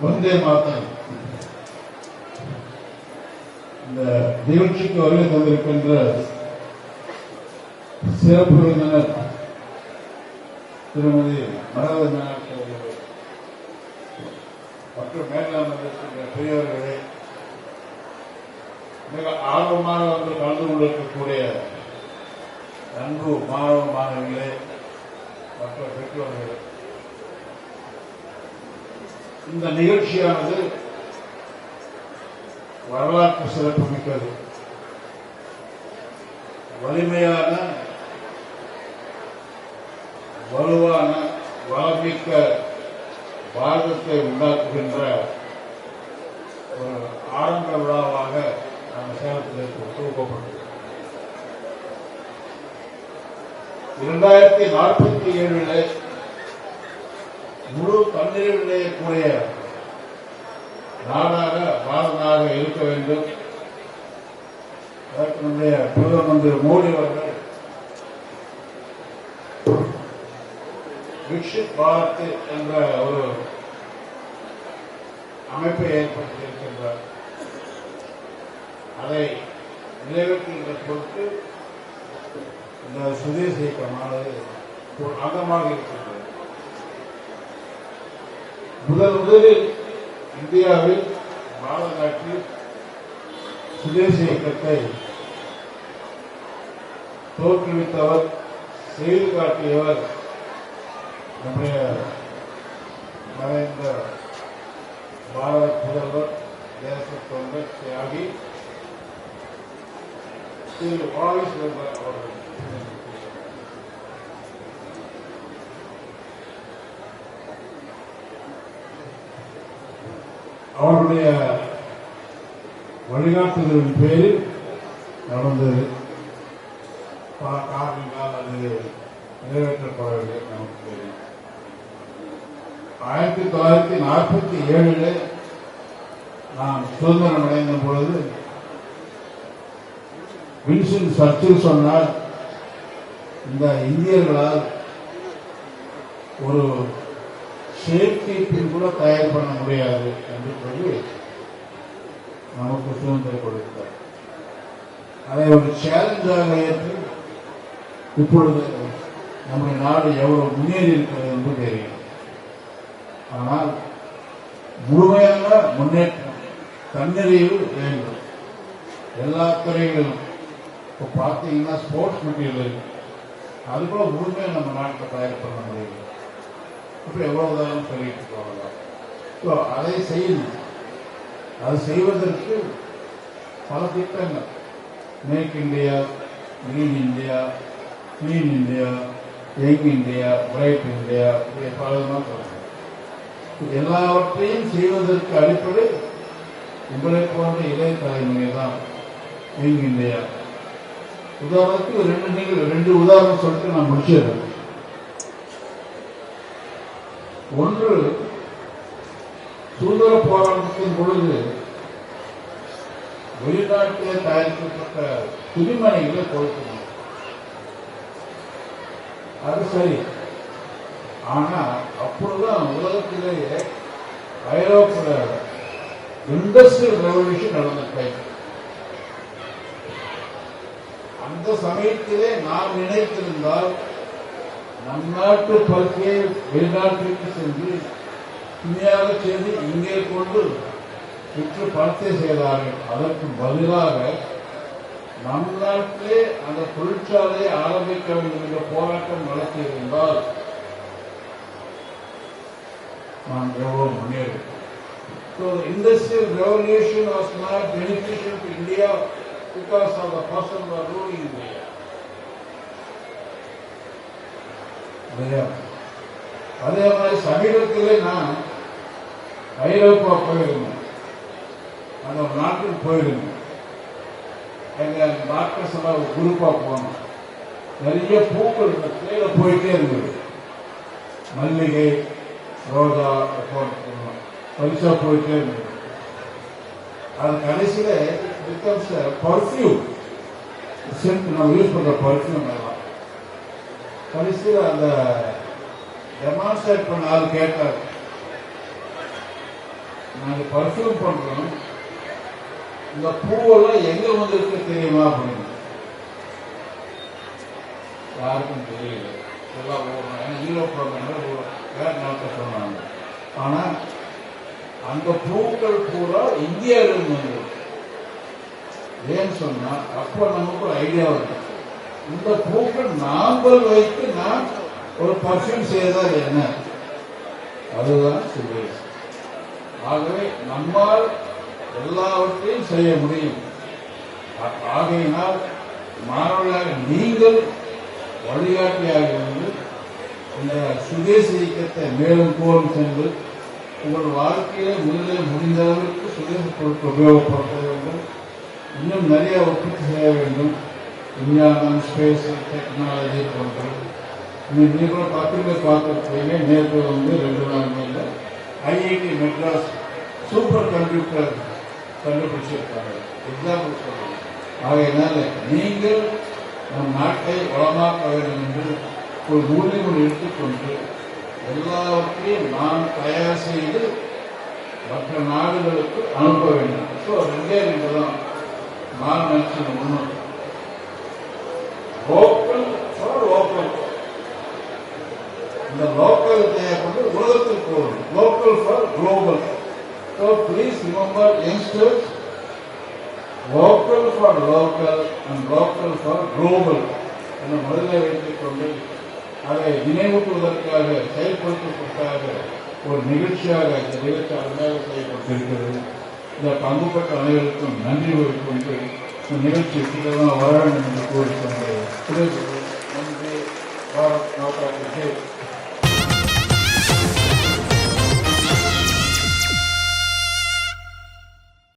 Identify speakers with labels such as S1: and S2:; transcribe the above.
S1: வந்தே மாதம் இந்த நிகழ்ச்சிக்கு வருகை தந்திருக்கின்ற சிறப்பு விருந்தினர் திருமதி மரத மீனாட்சி அவர்களே மற்றும் மேலாண்மை பெரியவர்களே மிக ஆர்வமாக வந்து கலந்து கொண்டிருக்கக்கூடிய அன்பு மாணவ மாணவிகளே மற்ற பெற்றோர்களே இந்த நிகழ்ச்சியானது வரலாற்று சிறப்பு மிக்கது. வலிமையான வலுவான வளமிக்க பாரதத்தை உண்டாக்குகின்ற ஒரு ஆரம்ப விழாவாக நம்ம சேலத்தில் துவக்கப்பட்டது இரண்டாயிரத்தி நாற்பத்தி ஏழில் முழு தன்னிறைவு கூடிய நாடாக பாரதமாக இருக்க வேண்டும். அதற்கு நம்முடைய பிரதம மந்திரி மோடி அவர்கள் விக்ஷித் பாரத் என்ற ஒரு அமைப்பை ஏற்படுத்தியிருக்கின்றார். அதை நிறைவேற்றுகின்ற பொருட்டு இந்த சுதேச இயக்கமானது ஒரு அங்கமாக இருக்கின்றது. முதல் முதலில் இந்தியாவில் பாரத நாட்டில் சுதேச இயக்கத்தை தோற்றுவித்தவர் செய்து காட்டியவர் நம்முடைய மறைந்த பாரத புதல்வர் தேச தொண்டர் தியாகி திரு வாரிஸ் அவர்கள். அவருடைய வழிகாட்டுதலின் பேரில் நடந்தது பல காரணங்களால் அது நிறைவேற்றப்படவில்லை நமக்கு தெரியும். ஆயிரத்தி தொள்ளாயிரத்தி நாற்பத்தி ஏழில் நான் சுதந்திரம் அடைந்த பொழுது வின்சன் சர்ச்சில் சொன்னால் இந்த இந்தியர்களால் ஒரு சேஃப்டி பின் கூட தயார் பண்ண முடியாது என்று சொல்லி நமக்கு சுதந்திரம் கொடுத்தார். அதை ஒரு சேலஞ்சாக ஏற்று இப்பொழுது நம்முடைய நாடு எவ்வளவு முன்னேறி இருக்கிறது என்று தெரியும். ஆனால் முழுமையான முன்னேற்றம் தன்னிறைவு வேண்டும். எல்லா துறைகளும் இப்போ பார்த்தீங்கன்னா ஸ்போர்ட்ஸ் மெட்டீரியல் இருக்கு. அது கூட முழுமையாக நம்ம நாட்டில் தயார் பண்ண முடியும் இப்போ எவ்வளவுதான் சொல்லிட்டு போகலாம். ஸோ அதை செய்யணும். அதை செய்வதற்கு பல திட்டங்கள். Make India green India clean India young India bright India இப்படி பலதான் சொல்றாங்க எல்லாவற்றையும் செய்வதற்கு அடிப்படை உங்களை போன்ற இளைய தலைமுறை தான் யங் இந்தியா. உதாரணத்துக்கு ரெண்டு நீங்கள் ரெண்டு உதாரணம் சொல்லிட்டு நான் முடிச்சிடுறேன். ஒன்று சுதந்திர போராட்டத்தின் பொழுது வெளிநாட்டிலே தயாரிக்கப்பட்ட துணிமனைகளை கொடுக்கணும் அது சரி. ஆனா அப்பொழுதுதான் உலகத்திலேயே ஐரோப்பில் இண்டஸ்ட்ரியல் ரெவல்யூஷன் நடந்த அந்த சமயத்திலே நாம் நினைத்திருந்தால் நம் நாட்டு பருத்தியை வெளிநாட்டிற்கு சென்று துணியாக செய்து இங்கே கொண்டு சுற்று பணத்தை செய்தார்கள் அதற்கு பதிலாக நம் நாட்டிலே அந்த தொழிற்சாலையை ஆரம்பிக்க வேண்டும் என்ற போராட்டம் நடத்தியிருந்தால் நாம் எவ்வளவு முன்னேறும் So the industrial revolution was not beneficial to India because of the person who was ruling India. அதே மாதிரி சமீபத்திலே நான் ஐரோப்பா போயிருந்தேன். அந்த நாட்டுக்கு போயிருந்தேன். எங்க டாக்டர் எல்லாம் ஒரு போனோம். நிறைய பூக்கள் இந்த கீழே போயிட்டே இருந்தது. மல்லிகை ரோஜா போனோம் பரிசா போயிட்டே இருந்தது. அது கடைசியில் பிகம்ஸ் பர்ஃபியூம் சென்ட் நம்ம யூஸ் பண்ற பர்ஃபியூம் எல்லாம். கடைசியில் அந்த டெமான்ஸ்ட்ரேட் பண்ண ஆள் கேட்டார். நாங்கள் பர்ஃபியூம் பண்றோம். இந்த பூவெல்லாம் எங்க வந்திருக்கு தெரியுமா அப்படின்னு. யாருக்கும் தெரியல. எல்லாம் ஓடுறோம் ஏன்னா ஈரோப்பு வேற நாட்டை சொன்னாங்க. ஆனா அந்த பூக்கள் பூரா இந்தியாவிலிருந்து வந்தது ஏன்னு சொன்னா அப்ப நமக்கு ஒரு ஐடியா வருது இந்த பூக்கள் நாங்கள் வைத்து நான் ஒரு பர்ஃபியூம் செய்தால் என்ன? அதுதான் சுரேஷ் ஆகவே நம்மால் எல்லாவற்றையும் செய்ய முடியும். ஆகையினால் மாணவர்களாக நீங்கள் வழிகாட்டியாக இருந்து இந்த சுதேச இயக்கத்தை மேலும் கோரும் சென்று உங்கள் வாழ்க்கையில முதலே முடிந்த அளவுக்கு சுதேச பொருட்கள் உபயோகப்படுத்த வேண்டும். இன்னும் நிறைய உற்பத்தி செய்ய வேண்டும். விஞ்ஞானம் ஸ்பேஸ் டெக்னாலஜி போன்ற இன்னும் நீங்களும் பத்திரிகை பார்த்துருப்பீங்க நேற்று வந்து ரெண்டு நாள் மேல ஐஐடி மெட்ராஸ் சூப்பர் கம்ப்யூட்டர் கண்டுபிடிச்சிருக்காங்க. எக்ஸாம்பிள் சொல்றேன். ஆகையினால நீங்கள் நம் நாட்டை வளமாக்க வேண்டும் என்று ஒரு உறுதிமொழி எடுத்துக்கொண்டு எல்லாவற்றையும் நாம் தயார் செய்து மற்ற நாடுகளுக்கு அனுப்ப வேண்டும். ஸோ ரெண்டே ரெண்டு தான் நான் நினைச்சது ஒன்று லோக்கல் ஃபார் லோக்கல் இந்த லோக்கல் தேவைப்பட்டு உலகத்துக்கு போகணும் local for global so please remember youngsters local for local and local for global என முதலில் வைத்துக் கொண்டு அதை நினைவூட்டுவதற்காக செயல்படுத்தப்பட்டாக ஒரு நிகழ்ச்சியாக இந்த நிகழ்ச்சி அருமையாக செய்யப்பட்டிருக்கிறது இந்த பங்குபட்ட அனைவருக்கும் நன்றி கூறிக்கொண்டு இந்த நிகழ்ச்சி சீக்கிரமாக வர வேண்டும் என்று கூறிக்கொண்டு நன்றி பாரத் மாதா கி